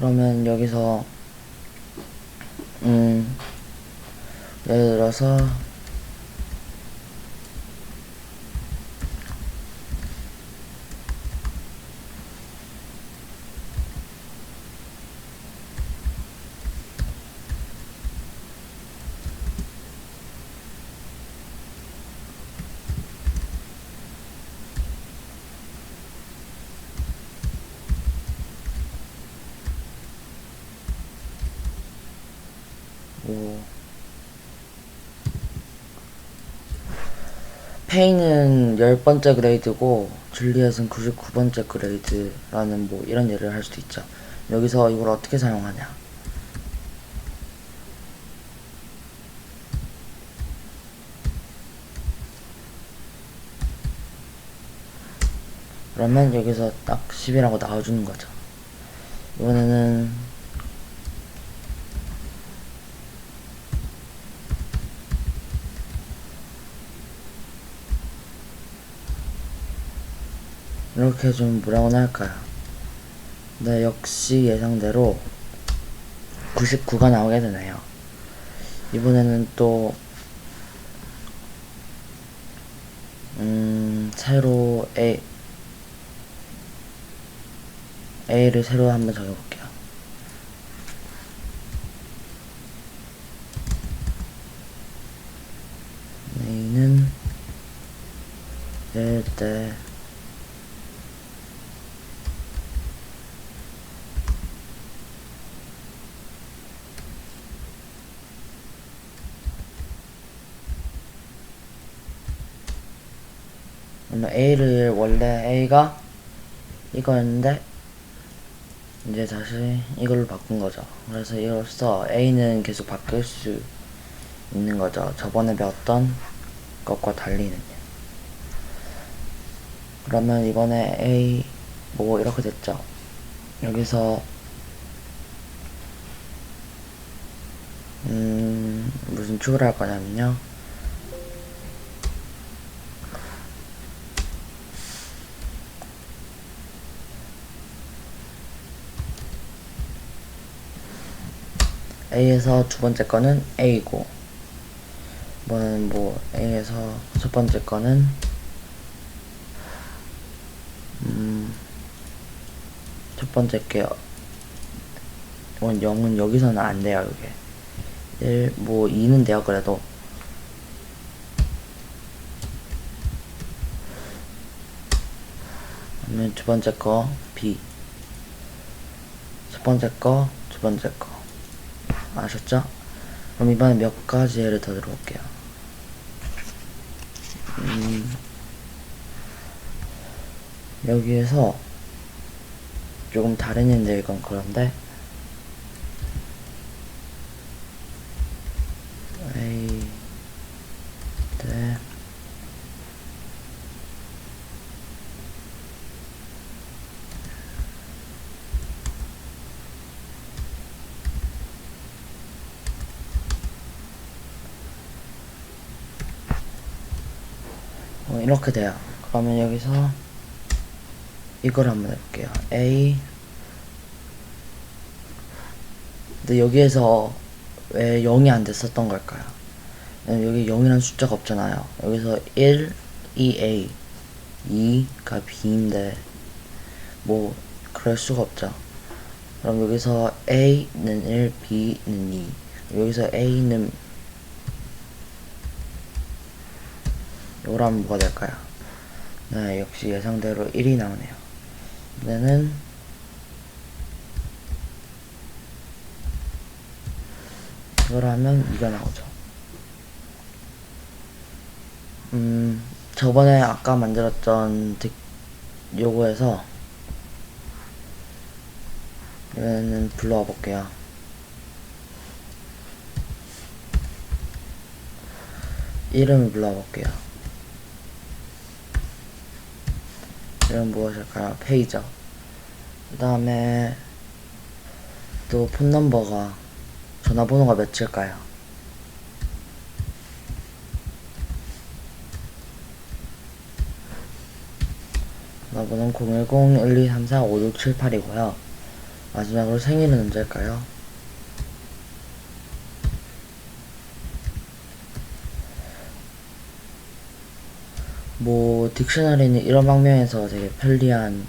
그러면 여기서 음 예를 들어서 뭐 페이는 10번째 그레이드고 줄리엣은 99번째 그레이드라는 뭐 이런 예를 할 수도 있죠. 여기서 이걸 어떻게 사용하냐? 그러면 여기서 딱 10이라고 나와주는 거죠. 이번에는 이렇게 좀 뭐라고나 할까요? 네, 역시 예상대로 99가 나오게 되네요. 이번에는 또, 음, 새로 A, A를 새로 한번 적어볼게요. A는 일 때, 그러면 A를 원래 A가 이거였는데 이제 다시 이걸로 바꾼 거죠. 그래서 이로써 A는 계속 바뀔 수 있는 거죠. 저번에 배웠던 것과 달리는요. 그러면 이번에 A 뭐 이렇게 됐죠. 여기서 음 무슨 추가를 할 거냐면요. A에서 두 번째 거는 A고 이번에는 뭐 A에서 첫 번째 거는 음, 첫 번째 게 이건 0은 여기서는 안 돼요 이게. 1, 뭐 2는 돼요 그래도. 그러면 두 번째 거 B. 첫 번째 거 두 번째 거 아셨죠? 그럼 이번에 몇 가지 예를 더 들어볼게요. 음, 여기에서 조금 다른 인데 이건 그런데 어, 이렇게 돼요. 그러면 여기서 이걸 한번 해볼게요. A 근데 여기에서 왜 0이 안 됐었던 걸까요? 여기 0이라는 숫자가 없잖아요. 여기서 1, 2A, 2가 B인데 뭐 그럴 수가 없죠. 그럼 여기서 A는 1, B는 2. 여기서 A는 요라면 뭐가 될까요? 네, 역시 예상대로 1이 나오네요. 얘는 이걸 하면 2가 나오죠. 음, 저번에 아까 만들었던 득, 요거에서 얘는 불러와 볼게요. 이름을 불러와 볼게요. 이름 무엇일까요? 페이저. 그 다음에 또 폰 넘버가 전화번호가 몇일까요? 전화번호는 010-1234-5678이고요. 마지막으로 생일은 언제일까요? 뭐 딕셔너리는 이런 방면에서 되게 편리한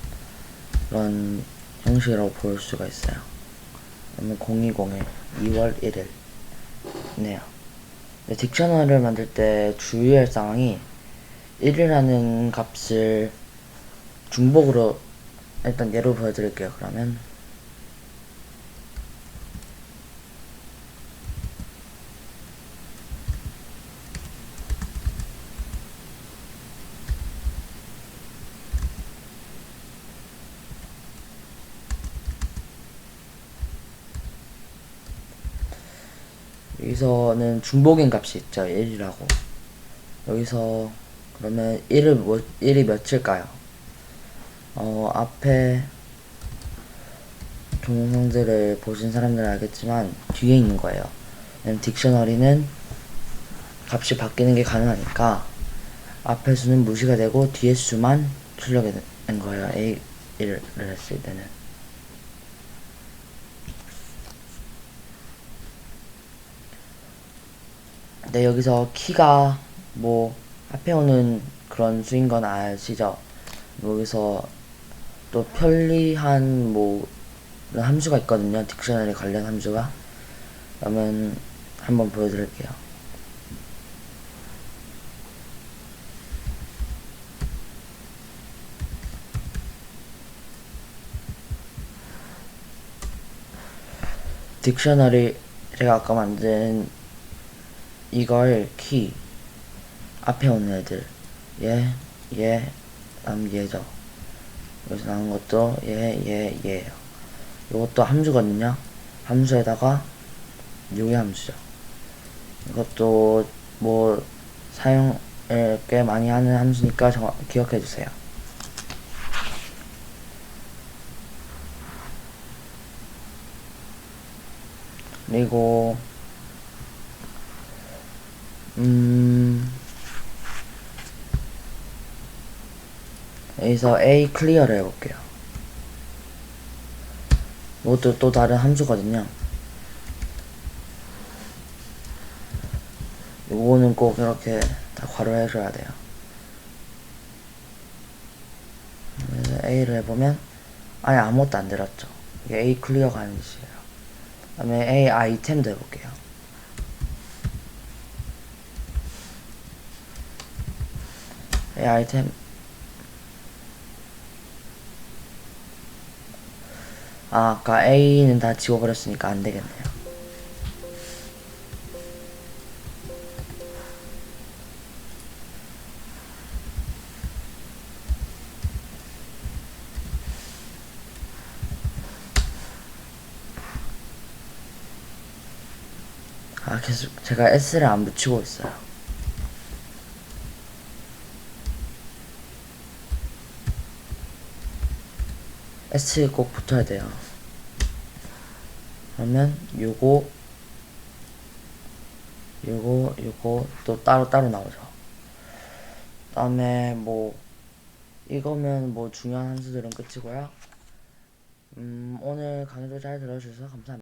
그런 형식이라고 볼 수가 있어요. 그러면 020에 2월 1일 네요. 근데 딕셔너리를 만들 때 주의할 사항이 1이라는 값을 중복으로 일단 예로 보여드릴게요. 그러면 여기서는 중복인 값이 있죠. 1이라고. 여기서 그러면 1을 뭐, 1이 몇일까요? 어, 앞에 동영상들을 보신 사람들은 알겠지만 뒤에 있는 거예요. 딕셔너리는 값이 바뀌는 게 가능하니까 앞에 수는 무시가 되고 뒤에 수만 출력이 된 거예요. A1을 했을 때는. 네, 여기서 키가 뭐 앞에 오는 그런 수인 건 아시죠? 여기서 또 편리한 뭐 함수가 있거든요. 딕셔너리 관련 함수가. 그러면 한번 보여드릴게요. 딕셔너리 제가 아까 만든 이걸 키 앞에 오는 애들 다음 얘죠. 여기서 나온 것도 얘, 얘, 얘예요. 이것도 함수거든요. 함수에다가 요의 함수죠. 이것도 뭐 사용을 꽤 많이 하는 함수니까 정 기억해 주세요. 그리고 음 여기서 A 클리어를 해볼게요. 이것도 또 다른 함수거든요. 요거는 꼭 이렇게 다 괄호 해줘야 돼요. 그래서 A를 해보면 아예 아무것도 안 들었죠. 이게 A 클리어가 짓이에요. 그 다음에 A 아이템도 해볼게요. 아이템 아, 아까 A는 다 지워버렸으니까 안 되겠네요. 아, 계속 제가 S를 안 붙이고 있어요. S 꼭 붙어야 돼요. 그러면 요거 요거 요거 또 따로 따로 나오죠. 다음에 뭐 이거면 뭐 중요한 함수들은 끝이고요. 음 오늘 강의도 잘 들어주셔서 감사합니다.